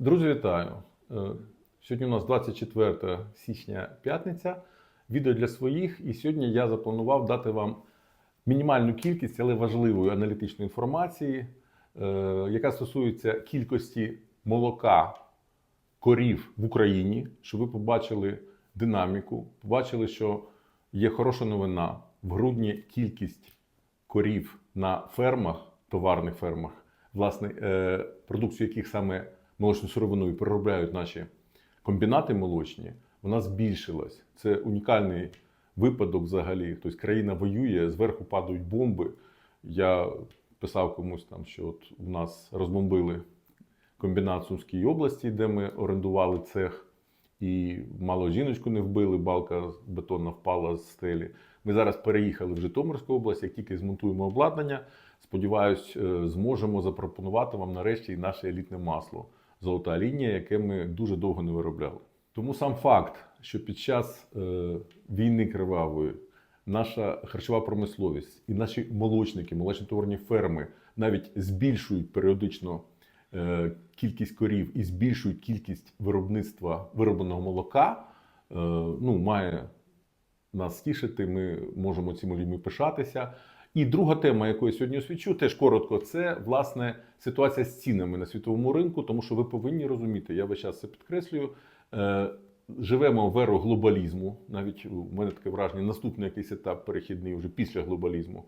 Друзі, вітаю! Е, Сьогодні у нас 24 січня п'ятниця. Відео для своїх. І сьогодні я запланував дати вам мінімальну кількість, але важливої аналітичної інформації, е, яка стосується кількості молока корів в Україні, щоб ви побачили динаміку, побачили, що є хороша новина. В грудні кількість корів на фермах, товарних фермах, власне, е, продукцію яких саме молочну сировиною переробляють наші комбінати молочні, вона збільшилась. Це унікальний випадок взагалі. Тобто країна воює, зверху падають бомби. Я писав комусь там, що от у нас розбомбили комбінат Сумській області, де ми орендували цех, і мало жіночку не вбили, балка бетонна впала з стелі. Ми зараз переїхали в Житомирську область, як тільки змонтуємо обладнання. Сподіваюсь, е, зможемо запропонувати вам нарешті і наше елітне масло золота лінія, яке ми дуже довго не виробляли. Тому сам факт, що під час е, війни кривавої наша харчова промисловість і наші молочники, молочно-товарні ферми навіть збільшують періодично е, кількість корів і збільшують кількість виробництва виробленого молока, е, ну, має нас тішити. Ми можемо цими людьми пишатися. І друга тема, яку я сьогодні освічу, теж коротко, це власне ситуація з цінами на світовому ринку, тому що ви повинні розуміти, я весь час це підкреслюю. Е, живемо в еру глобалізму. Навіть у мене таке враження, наступний якийсь етап перехідний вже після глобалізму,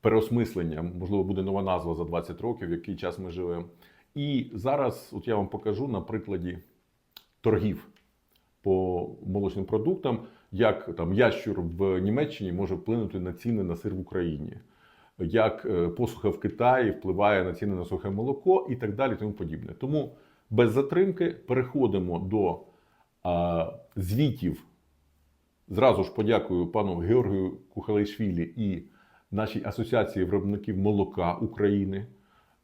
переосмислення, можливо, буде нова назва за 20 років, в який час ми живемо. І зараз, от я вам покажу на прикладі торгів по молочним продуктам, як там ящур в Німеччині може вплинути на ціни на сир в Україні, як е, посуха в Китаї впливає на ціни на сухе молоко і так далі. Тому подібне. Тому без затримки переходимо до а, звітів. Зразу ж подякую пану Георгію Кухалейшвілі і нашій асоціації виробників молока України.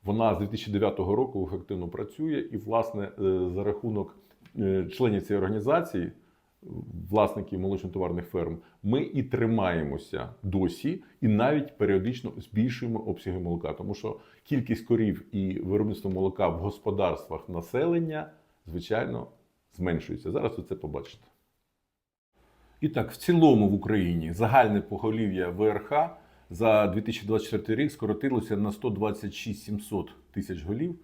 Вона з 2009 року ефективно працює, і, власне, е, за рахунок е, членів цієї організації, власників молочно-товарних ферм, ми і тримаємося досі, і навіть періодично збільшуємо обсяги молока, тому що кількість корів і виробництво молока в господарствах населення, звичайно, зменшується. Зараз ви це побачите. І так, в цілому в Україні загальне поголів'я ВРХ за 2024 рік скоротилося на 126 700 тисяч голів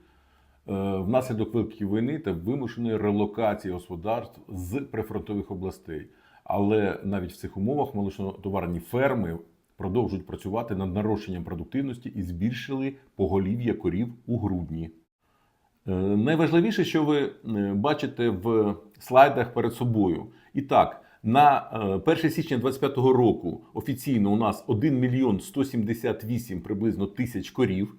внаслідок великої війни та вимушеної релокації господарств з прифронтових областей. Але навіть в цих умовах молочно-товарні ферми продовжують працювати над нарощенням продуктивності і збільшили поголів'я корів у грудні. Е, Найважливіше, що ви е, бачите в слайдах перед собою. І так, на е, 1 січня 2025 року офіційно у нас 1 мільйон 178 приблизно тисяч корів.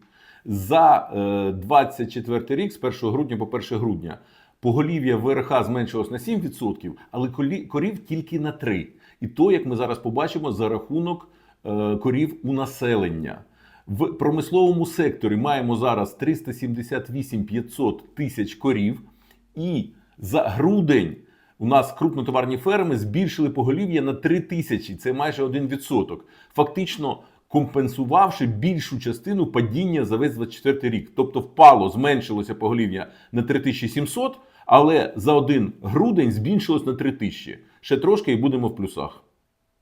За е, 24 рік, з 1 грудня по 1 грудня, поголів'я ВРХ зменшилось на 7%, але корів тільки на 3%. І то, як ми зараз побачимо, за рахунок е, корів у населення. В промисловому секторі маємо зараз 378 500 тисяч корів, і за грудень у нас крупнотоварні ферми збільшили поголів'я на 3 тисячі. Це майже 1%. Фактично компенсувавши більшу частину падіння за весь 24 рік. Тобто впало, зменшилося поголів'я на 3700, але за один грудень збільшилось на 3000. Ще трошки і будемо в плюсах.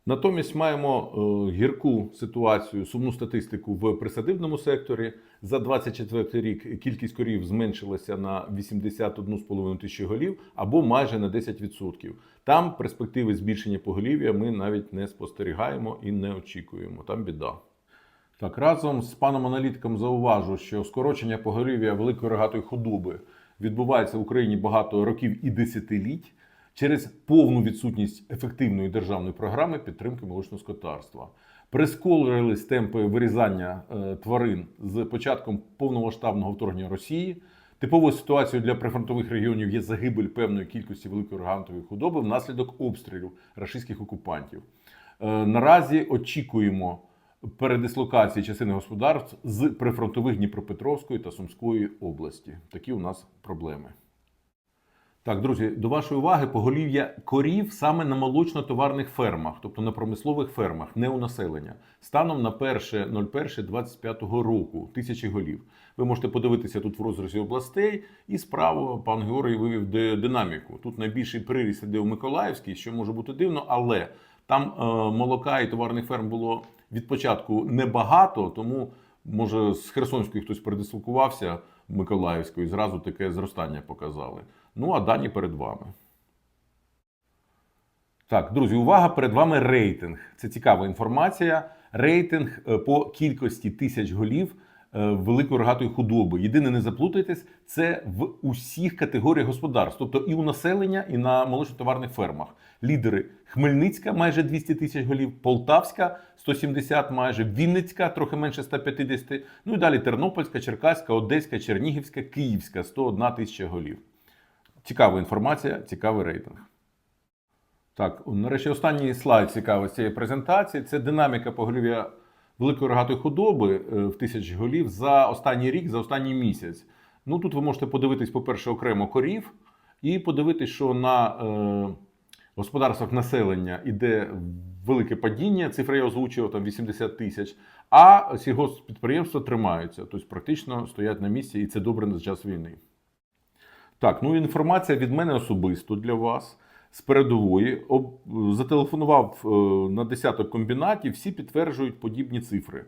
Натомість маємо е, гірку ситуацію, сумну статистику в присадибному секторі. За 24 рік кількість корів зменшилася на 81,5 тисячі голів або майже на 10%. Там перспективи збільшення поголів'я ми навіть не спостерігаємо і не очікуємо. Там біда. Так, разом з паном аналітиком зауважу, що скорочення поголів'я великої рогатої худоби відбувається в Україні багато років і десятиліть через повну відсутність ефективної державної програми підтримки молочного скотарства. Прискорились темпи вирізання е, тварин з початком повномасштабного вторгнення Росії. Типовою ситуацією для прифронтових регіонів є загибель певної кількості великої рогатої худоби внаслідок обстрілів рашистських окупантів. Е, Наразі очікуємо передислокації частини господарств з прифронтових Дніпропетровської та Сумської області. Такі у нас проблеми. Так, друзі, до вашої уваги поголів'я корів саме на молочно-товарних фермах, тобто на промислових фермах, не у населення. Станом на 1.01.25 року тисячі голів. Ви можете подивитися тут в розрізі областей, і справа пан Георгій вивів динаміку. Тут найбільший приріст іде у Миколаївській, що може бути дивно, але там е, молока і товарних ферм було від початку небагато, тому може з Херсонської хтось передислокувався Миколаївською, і зразу таке зростання показали. Ну а дані перед вами. Так, друзі, увага! Перед вами рейтинг. Це цікава інформація. Рейтинг е, по кількості тисяч голів великої рогатої худоби. Єдине, не заплутайтесь, це в усіх категоріях господарств, тобто і у населення, і на молочно-товарних фермах. Лідери Хмельницька майже 200 тисяч голів, Полтавська 170 майже, Вінницька трохи менше 150, ну і далі Тернопільська, Черкаська, Одеська, Чернігівська, Київська 101 тисяча голів. Цікава інформація, цікавий рейтинг. Так, нарешті останній слайд цікавий цієї презентації. Це динаміка поголів'я великої рогатої худоби е, в тисяч голів за останній рік, за останній місяць. Ну тут ви можете подивитись, по-перше, окремо корів, і подивитись, що на е, господарствах населення іде велике падіння. Цифри я озвучував там 80 тисяч. А сільгоспідприємства тримаються, тобто практично стоять на місці, і це добре на час війни. Так, ну інформація від мене особисто для вас з передової. Зателефонував е, на десяток комбінатів, всі підтверджують подібні цифри.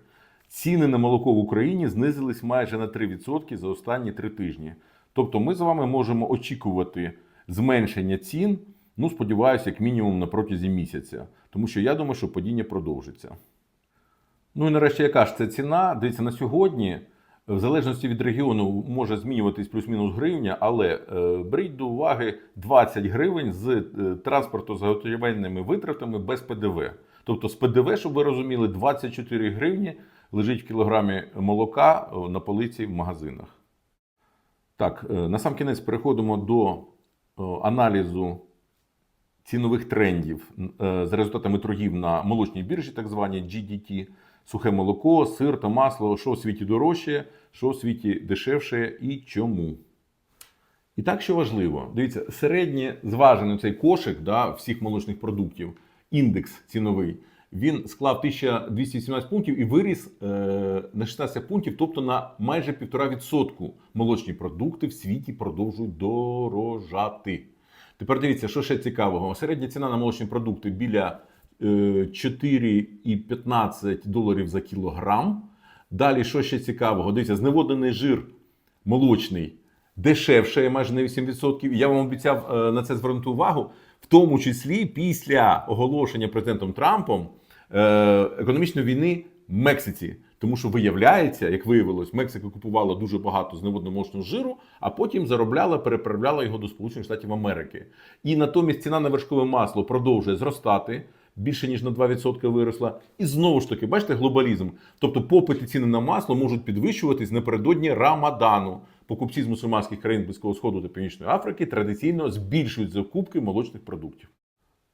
Ціни на молоко в Україні знизились майже на 3% за останні три тижні. Тобто ми з вами можемо очікувати зменшення цін, ну, сподіваюся, як мінімум на протязі місяця. Тому що я думаю, що падіння продовжиться. Ну і нарешті, яка ж це ціна? Дивіться, на сьогодні, в залежності від регіону, може змінюватись плюс-мінус гривня, але е, беріть до уваги 20 гривень з е, транспортно-заготівельними витратами без ПДВ. Тобто з ПДВ, щоб ви розуміли, 24 гривні лежить в кілограмі молока е, на полиці в магазинах. Так, на сам кінець переходимо до аналізу цінових трендів за результатами торгів на молочній біржі, так звані GDT, сухе молоко, сир та масло, що у світі дорожче, що у світі дешевше і чому. І так, що важливо, дивіться, середнє зважений цей кошик да, всіх молочних продуктів, індекс ціновий, він склав 1217 пунктів і виріс е, на 16 пунктів, тобто на майже 1,5% молочні продукти в світі продовжують дорожати. Тепер дивіться, що ще цікавого. Середня ціна на молочні продукти біля 4,15 доларів за кілограм. Далі, що ще цікавого? Дивіться, зневоднений жир молочний дешевше, майже на 8%. Я вам обіцяв е, на це звернути увагу, в тому числі після оголошення президентом Трампом е, економічної війни в Мексиці. Тому що виявляється, як виявилось, Мексика купувала дуже багато зневодно-молочного жиру, а потім заробляла, переправляла його до Сполучених Штатів Америки. І натомість ціна на вершкове масло продовжує зростати. Більше ніж на 2% виросла. І знову ж таки, бачите, глобалізм. Тобто попит і ціни на масло можуть підвищуватись напередодні Рамадану. Покупці з мусульманських країн Близького Сходу та Північної Африки традиційно збільшують закупки молочних продуктів.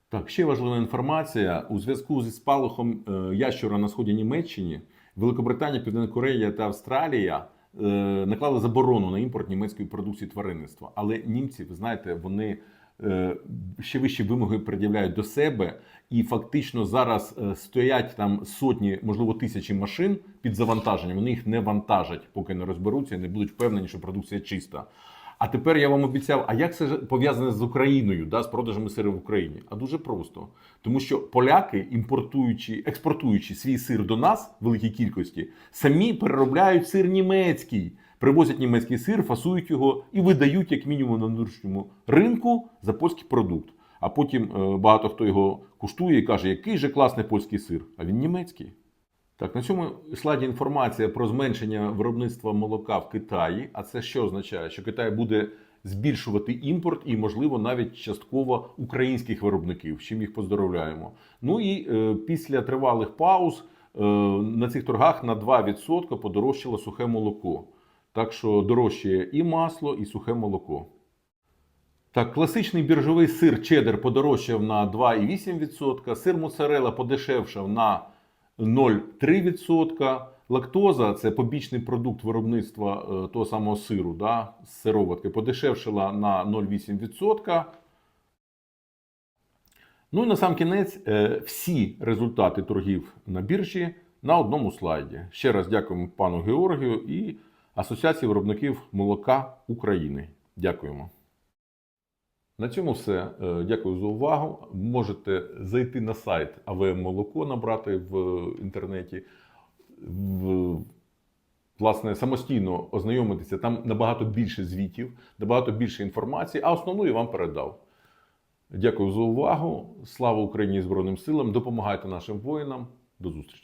Так, ще важлива інформація. У зв'язку зі спалахом е, ящура на сході Німеччині Великобританія, Південна Корея та Австралія е, наклали заборону на імпорт німецької продукції тваринництва. Але німці, ви знаєте, вони ще вищі вимоги пред'являють до себе, і фактично зараз е, стоять там сотні, можливо, тисячі машин під завантаженням. Вони їх не вантажать, поки не розберуться і не будуть впевнені, що продукція чиста. А тепер я вам обіцяв, а як це пов'язане з Україною, да, з продажами сиру в Україні? А дуже просто. Тому що поляки, імпортуючи, експортуючи свій сир до нас в великій кількості, самі переробляють сир німецький, привозять німецький сир, фасують його і видають як мінімум на внутрішньому ринку за польський продукт. А потім е, багато хто його куштує і каже, який же класний польський сир, а він німецький. Так, на цьому слайді інформація про зменшення виробництва молока в Китаї. А це що означає? Що Китай буде збільшувати імпорт і, можливо, навіть частково українських виробників, з чим їх поздоровляємо. Ну і е, після тривалих пауз е, на цих торгах на 2% подорожчало сухе молоко. Так що дорожчає і масло, і сухе молоко. Так, класичний біржовий сир чеддер подорожчав на 2,8%, сир моцарелла подешевшав на 0,3%, лактоза це побічний продукт виробництва е, того самого сиру, да, з сироватки, подешевшила на 0,8%. Ну і на сам кінець е, всі результати торгів на біржі на одному слайді. Ще раз дякуємо пану Георгію і Асоціації виробників молока України. Дякуємо. На цьому все. Е, Дякую за увагу. Можете зайти на сайт АВМ Молоко, набрати в інтернеті, власне, самостійно ознайомитися. Там набагато більше звітів, набагато більше інформації, а основну я вам передав. Дякую за увагу. Слава Україні і Збройним силам. Допомагайте нашим воїнам. До зустрічі.